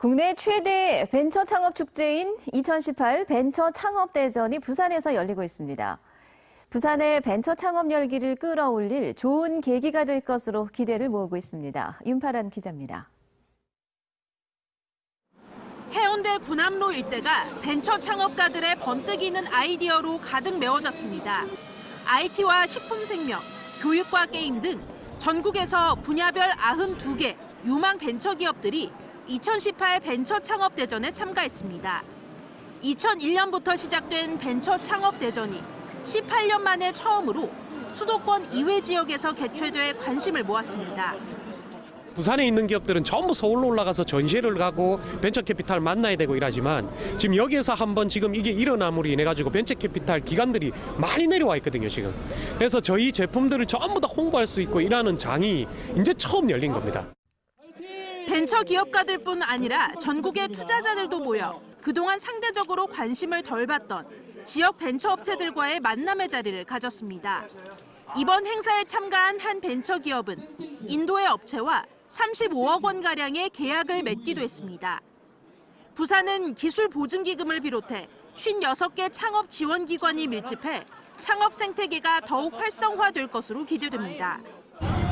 국내 최대 벤처 창업 축제인 2018 벤처 창업 대전이 부산에서 열리고 있습니다. 부산의 벤처 창업 열기를 끌어올릴 좋은 계기가 될 것으로 기대를 모으고 있습니다. 윤파란 기자입니다. 해운대 군함로 일대가 벤처 창업가들의 번뜩이는 아이디어로 가득 메워졌습니다. IT와 식품생명, 교육과 게임 등 전국에서 분야별 92개 유망 벤처 기업들이 2018 벤처 창업 대전에 참가했습니다. 2001년부터 시작된 벤처 창업 대전이 18년 만에 처음으로 수도권 이외 지역에서 개최돼 관심을 모았습니다. 부산에 있는 기업들은 전부 서울로 올라가서 전시회를 가고 벤처 캐피탈 만나야 되고 이러지만 지금 여기에서 한번 지금 이게 일어남으로 인해 가지고 벤처 캐피탈 기관들이 많이 내려와 있거든요 지금 그래서 저희 제품들을 전부 다 홍보할 수 있고 일하는 장이 이제 처음 열린 겁니다. 벤처 기업가들뿐 아니라 전국의 투자자들도 모여 그동안 상대적으로 관심을 덜 받던 지역 벤처 업체들과의 만남의 자리를 가졌습니다. 이번 행사에 참가한 한 벤처 기업은 인도의 업체와 35억 원 가량의 계약을 맺기도 했습니다. 부산은 기술 보증 기금을 비롯해 56개 창업 지원 기관이 밀집해 창업 생태계가 더욱 활성화될 것으로 기대됩니다.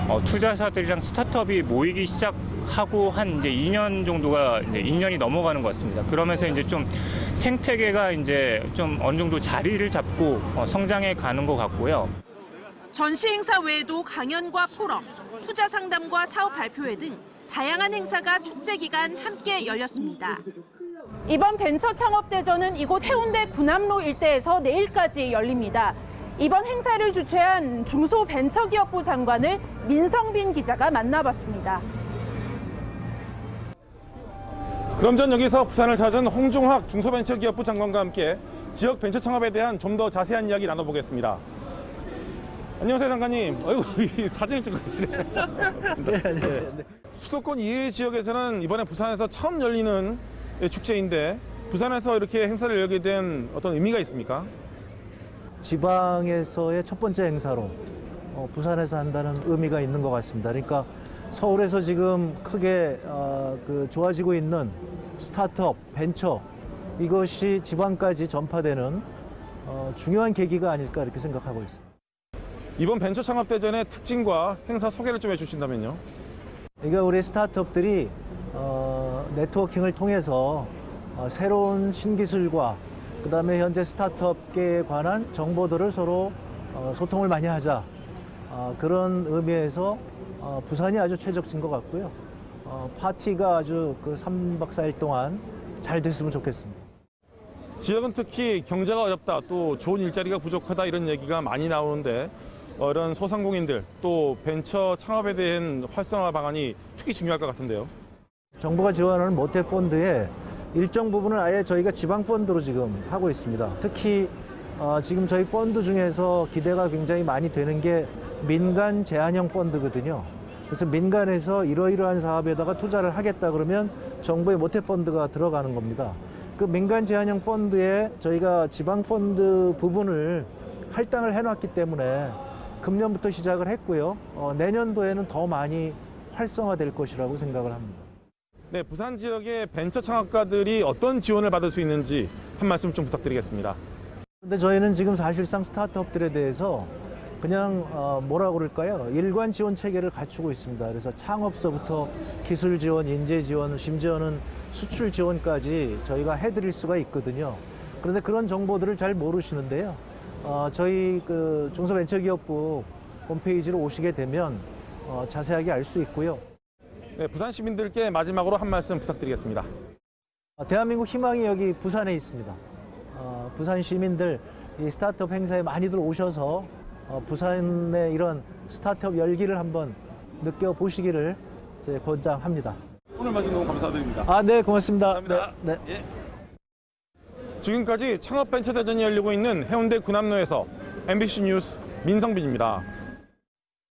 어, 투자자들이랑 스타트업이 모이기 시작하고 한 이제 2년 정도가 이제 2년이 넘어가는 것 같습니다. 그러면서 이제 좀 생태계가 이제 좀 어느 정도 자리를 잡고 어, 성장해 가는 것 같고요. 전시 행사 외에도 강연과 포럼, 투자 상담과 사업 발표회 등 다양한 행사가 축제 기간 함께 열렸습니다. 이번 벤처 창업 대전은 이곳 해운대 군함로 일대에서 내일까지 열립니다. 이번 행사를 주최한 중소벤처기업부 장관을 민성빈 기자가 만나봤습니다. 그럼 전 여기서 부산을 찾은 홍종학 중소벤처기업부 장관과 함께 지역 벤처 창업에 대한 좀 더 자세한 이야기 나눠보겠습니다. 안녕하세요, 장관님. 어이구, 이 사진을 찍고 계시네. 네, 안녕하세요. 수도권 이외 지역에서는 이번에 부산에서 처음 열리는 축제인데 부산에서 이렇게 행사를 열게 된 어떤 의미가 있습니까? 지방에서의 첫 번째 행사로 어, 부산에서 한다는 의미가 있는 것 같습니다. 그러니까 서울에서 지금 크게 어, 그 좋아지고 있는 스타트업, 벤처 이것이 지방까지 전파되는 어, 중요한 계기가 아닐까 이렇게 생각하고 있습니다. 이번 벤처 창업 대전의 특징과 행사 소개를 좀 해주신다면요. 그러니까 우리 스타트업들이 어, 네트워킹을 통해서 어, 새로운 신기술과 그다음에 현재 스타트업계에 관한 정보들을 서로 어, 소통을 많이 하자 어, 그런 의미에서 어, 부산이 아주 최적진 것 같고요. 어, 파티가 아주 그 3박 4일 동안 잘 됐으면 좋겠습니다. 지역은 특히 경제가 어렵다, 또 좋은 일자리가 부족하다 이런 얘기가 많이 나오는데 어, 이런 소상공인들 또 벤처 창업에 대한 활성화 방안이 특히 중요할 것 같은데요. 정부가 지원하는 모태 펀드의 일정 부분을 아예 저희가 지방 펀드로 지금 하고 있습니다. 특히 어, 지금 저희 펀드 중에서 기대가 굉장히 많이 되는 게 민간 제한형 펀드거든요. 그래서 민간에서 이러이러한 사업에다가 투자를 하겠다 그러면 정부의 모태 펀드가 들어가는 겁니다. 그 민간 제한형 펀드에 저희가 지방 펀드 부분을 할당을 해놨기 때문에 금년부터 시작을 했고요. 어, 내년도에는 더 많이 활성화될 것이라고 생각을 합니다. 네, 부산 지역의 벤처 창업가들이 어떤 지원을 받을 수 있는지 한 말씀 좀 부탁드리겠습니다. 근데 저희는 지금 사실상 스타트업들에 대해서 그냥 어, 뭐라 그럴까요? 일관 지원 체계를 갖추고 있습니다. 그래서 창업서부터 기술 지원, 인재 지원, 심지어는 수출 지원까지 저희가 해드릴 수가 있거든요. 그런데 그런 정보들을 잘 모르시는데요. 어, 저희 그 중소벤처기업부 홈페이지로 오시게 되면 어, 자세하게 알 수 있고요. 네, 부산 시민들께 마지막으로 한 말씀 부탁드리겠습니다. 어, 대한민국 희망이 여기 부산에 있습니다. 어, 부산 시민들 이 스타트업 행사에 많이들 오셔서 어, 부산의 이런 스타트업 열기를 한번 느껴보시기를 제 권장합니다. 오늘 말씀 너무 감사드립니다. 아, 네, 고맙습니다. 감사합니다. 네, 네. 지금까지 창업 벤처 대전이 열리고 있는 해운대 군함로에서 MBC 뉴스 민성빈입니다.